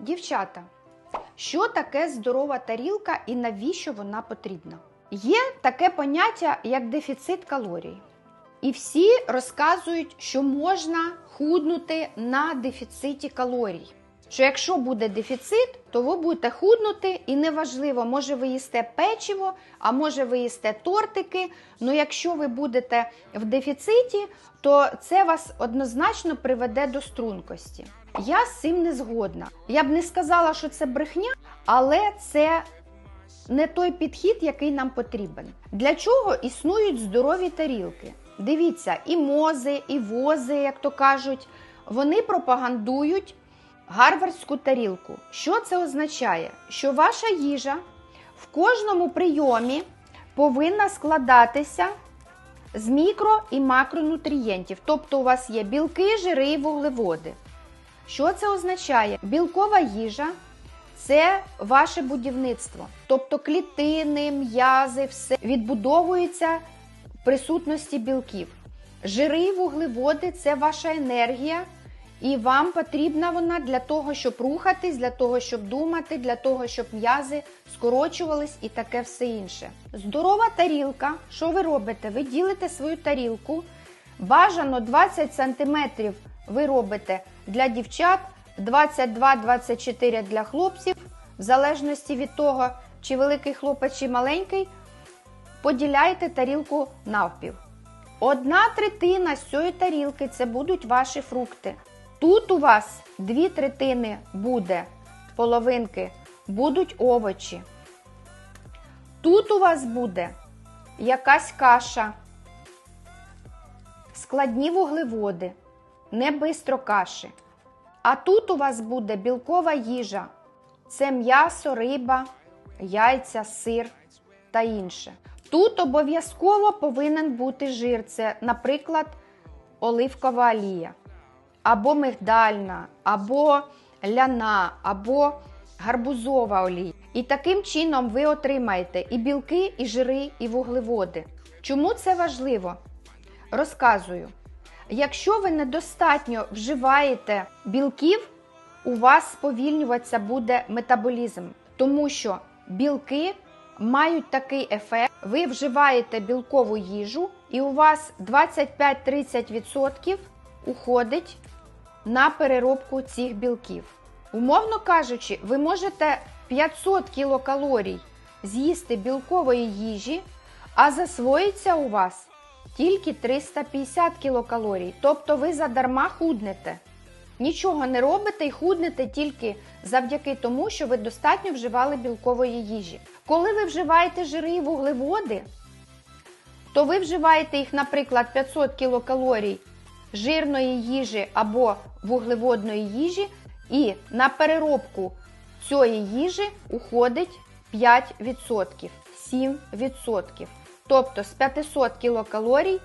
Дівчата, що таке здорова тарілка і навіщо вона потрібна? Є таке поняття, як дефіцит калорій. І всі розказують, що можна худнути на дефіциті калорій. Що якщо буде дефіцит, то ви будете худнути, і неважливо, може ви їсте печиво, а може ви їсте тортики. Ну якщо ви будете в дефіциті, то це вас однозначно приведе до стрункості. Я з цим не згодна. Я б не сказала, що це брехня, але це не той підхід, який нам потрібен. Для чого існують здорові тарілки? Дивіться, і мози, і вози, як то кажуть, вони пропагандують гарвардську тарілку. Що це означає? Що ваша їжа в кожному прийомі повинна складатися з мікро і макронутрієнтів. Тобто у вас є білки, жири і вуглеводи. Що це означає? Білкова їжа це ваше будівництво. Тобто клітини, м'язи, все відбудовується в присутності білків. Жири вуглеводи це ваша енергія, і вам потрібна вона для того, щоб рухатись, для того, щоб думати, для того, щоб м'язи скорочувались і таке все інше. Здорова тарілка. Що ви робите? Ви ділите свою тарілку. Бажано 20 см ви робите для дівчат, 22-24 для хлопців, в залежності від того, чи великий хлопець, чи маленький, поділяйте тарілку навпів. Одна третина з цієї тарілки це будуть ваші фрукти. Тут у вас дві третини буде половинки, будуть овочі. Тут у вас буде якась каша, складні вуглеводи, не бистро каші. А тут у вас буде білкова їжа. Це м'ясо, риба, яйця, сир та інше. Тут обов'язково повинен бути жир. Це, наприклад, оливкова олія, або мигдальна, або ляна, або гарбузова олія. І таким чином ви отримаєте і білки, і жири, і вуглеводи. Чому це важливо? Розказую. Якщо ви недостатньо вживаєте білків, у вас сповільнюватися буде метаболізм, тому що білки мають такий ефект. Ви вживаєте білкову їжу, і у вас 25-30% уходить на переробку цих білків. Умовно кажучи, ви можете 500 кілокалорій з'їсти білкової їжі, а засвоїться у вас тільки 350 кілокалорій. Тобто ви задарма худнете. Нічого не робите і худнете тільки завдяки тому, що ви достатньо вживали білкової їжі. Коли ви вживаєте жири і вуглеводи, то ви вживаєте їх, наприклад, 500 кілокалорій жирної їжі або вуглеводної їжі, і на переробку цієї їжі уходить 5%, 7%. Тобто з 500 кілокалорій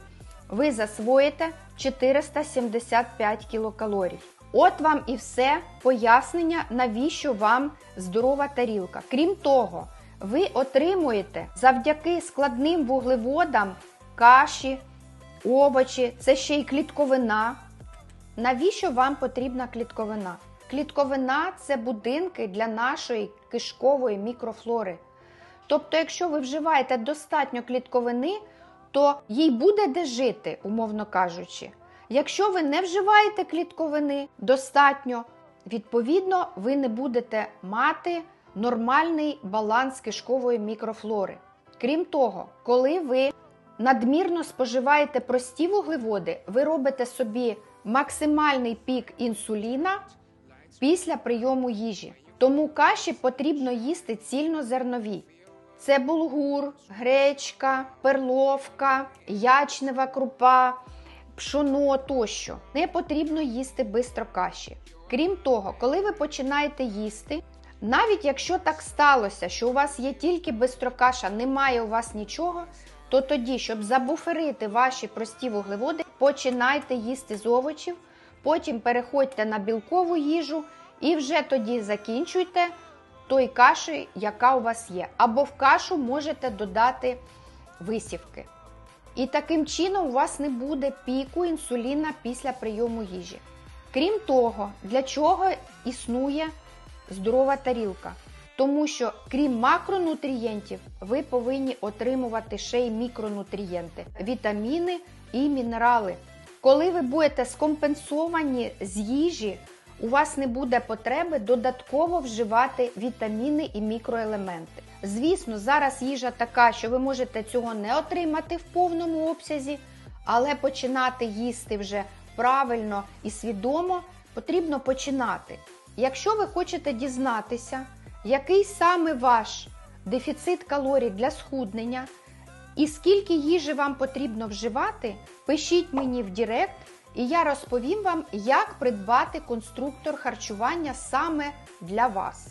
ви засвоїте 475 кілокалорій. От вам і все пояснення, навіщо вам здорова тарілка. Крім того, ви отримуєте завдяки складним вуглеводам каші, овочі, це ще й клітковина. Навіщо вам потрібна клітковина? Клітковина це будинки для нашої кишкової мікрофлори. Тобто, якщо ви вживаєте достатньо клітковини, то їй буде де жити, умовно кажучи. Якщо ви не вживаєте клітковини достатньо, відповідно, ви не будете мати нормальний баланс кишкової мікрофлори. Крім того, коли ви надмірно споживаєте прості вуглеводи, ви робите собі максимальний пік інсуліна після прийому їжі. Тому каші потрібно їсти цільнозернові. Це булгур, гречка, перловка, ячнева крупа, пшоно тощо. Не потрібно їсти бистро каші. Крім того, коли ви починаєте їсти, навіть якщо так сталося, що у вас є тільки бистрокаша, немає у вас нічого, то тоді, щоб забуферити ваші прості вуглеводи, починайте їсти з овочів, потім переходьте на білкову їжу і вже тоді закінчуйте той каші, яка у вас є. Або в кашу можете додати висівки. І таким чином у вас не буде піку інсуліна після прийому їжі. Крім того, для чого існує здорова тарілка. Тому що, крім макронутрієнтів, ви повинні отримувати ще й мікронутрієнти, вітаміни і мінерали. Коли ви будете скомпенсовані з їжі, у вас не буде потреби додатково вживати вітаміни і мікроелементи. Звісно, зараз їжа така, що ви можете цього не отримати в повному обсязі, але починати їсти вже правильно і свідомо потрібно починати. Якщо ви хочете дізнатися, який саме ваш дефіцит калорій для схуднення і скільки їжі вам потрібно вживати, пишіть мені в Директ, і я розповім вам, як придбати конструктор харчування саме для вас.